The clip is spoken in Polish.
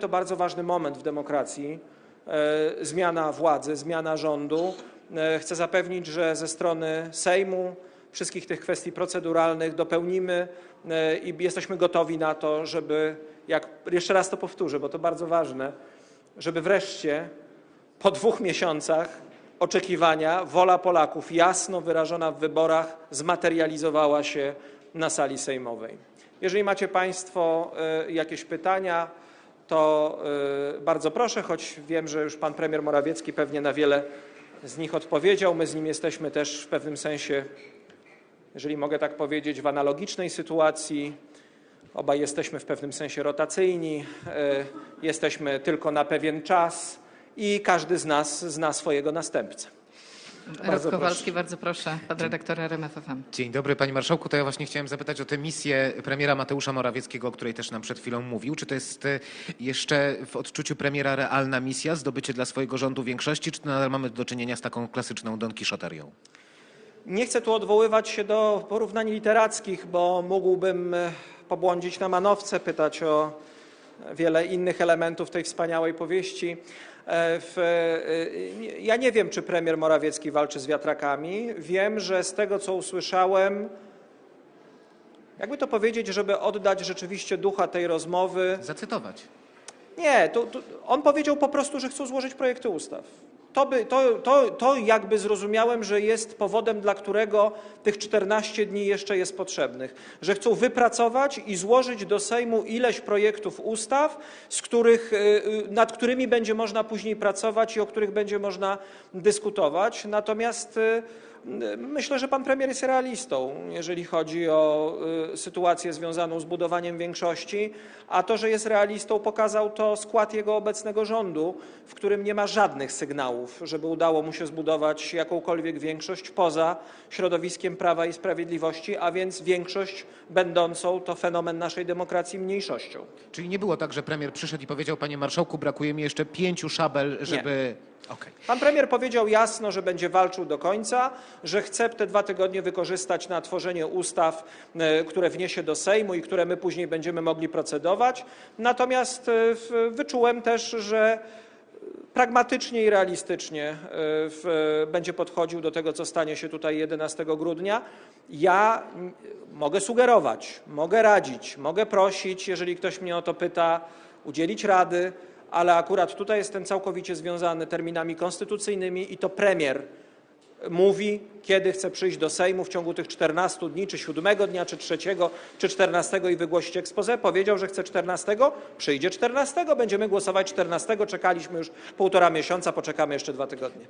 To bardzo ważny moment w demokracji. E, Zmiana władzy, zmiana rządu. E, Chcę zapewnić, że ze strony Sejmu wszystkich tych kwestii proceduralnych dopełnimy e, i jesteśmy gotowi na to, żeby, jak, jeszcze raz to powtórzę, bo to bardzo ważne, żeby wreszcie po dwóch miesiącach oczekiwania wola Polaków jasno wyrażona w wyborach zmaterializowała się na sali sejmowej. Jeżeli macie Państwo jakieś pytania, to e, bardzo proszę, choć wiem, że już pan premier Morawiecki pewnie na wiele z nich odpowiedział. My z nim jesteśmy też w pewnym sensie, jeżeli mogę tak powiedzieć, w analogicznej sytuacji. Obaj jesteśmy w pewnym sensie rotacyjni, e, jesteśmy tylko na pewien czas i każdy z nas zna swojego następcę. Rok Bardzo Kowalski, proszę. bardzo proszę, pan redaktor RMFFM. Dzień dobry, panie marszałku. To ja właśnie chciałem zapytać o tę misję premiera Mateusza Morawieckiego, o której też nam przed chwilą mówił. Czy to jest e, jeszcze w odczuciu premiera realna misja, zdobycie dla swojego rządu większości, czy nadal mamy do czynienia z taką klasyczną Don Kiszoterią? Nie chcę tu odwoływać się do porównań literackich, bo mógłbym e, pobłądzić na manowce, pytać o wiele innych elementów tej wspaniałej powieści. E, W, e, ja nie wiem, czy premier Morawiecki walczy z wiatrakami. Wiem, że z tego, co usłyszałem, jakby to powiedzieć, żeby oddać rzeczywiście ducha tej rozmowy, Zacytować. nie, to, to on powiedział po prostu, że chcą złożyć projekty ustaw. To, by, to, to, to jakby zrozumiałem, że jest powodem, dla którego tych 14 dni jeszcze jest potrzebnych. Że chcą wypracować i złożyć do Sejmu ileś projektów ustaw, y, y, nad którymi będzie można później pracować i o których będzie można dyskutować. Myślę, że pan premier jest realistą, jeżeli chodzi o y, sytuację związaną z budowaniem większości, a to, że jest realistą, pokazał to skład jego obecnego rządu, w którym nie ma żadnych sygnałów, żeby udało mu się zbudować jakąkolwiek większość poza środowiskiem Prawa i Sprawiedliwości, a więc większość będącą, to fenomen naszej demokracji, mniejszością. Czyli nie było tak, że premier przyszedł i powiedział, panie marszałku, brakuje mi jeszcze pięciu szabel, żeby... Okej. Pan premier powiedział jasno, że będzie walczył do końca, że chce te dwa tygodnie wykorzystać na tworzenie ustaw, e, które wniesie do Sejmu i które my później będziemy mogli procedować. Natomiast e, wyczułem też, że pragmatycznie i realistycznie e, będzie podchodził do tego, co stanie się tutaj 11 grudnia. Ja mogę sugerować, mogę radzić, mogę prosić, jeżeli ktoś mnie o to pyta, udzielić rady, ale akurat tutaj jestem całkowicie związany terminami konstytucyjnymi i to premier mówi, kiedy chce przyjść do Sejmu w ciągu tych 14 dni, czy 7 dnia, czy 3, czy 14 i wygłosić expose. Powiedział, że chce 14, przyjdzie 14, będziemy głosować 14. Czekaliśmy już półtora miesiąca, poczekamy jeszcze dwa tygodnie.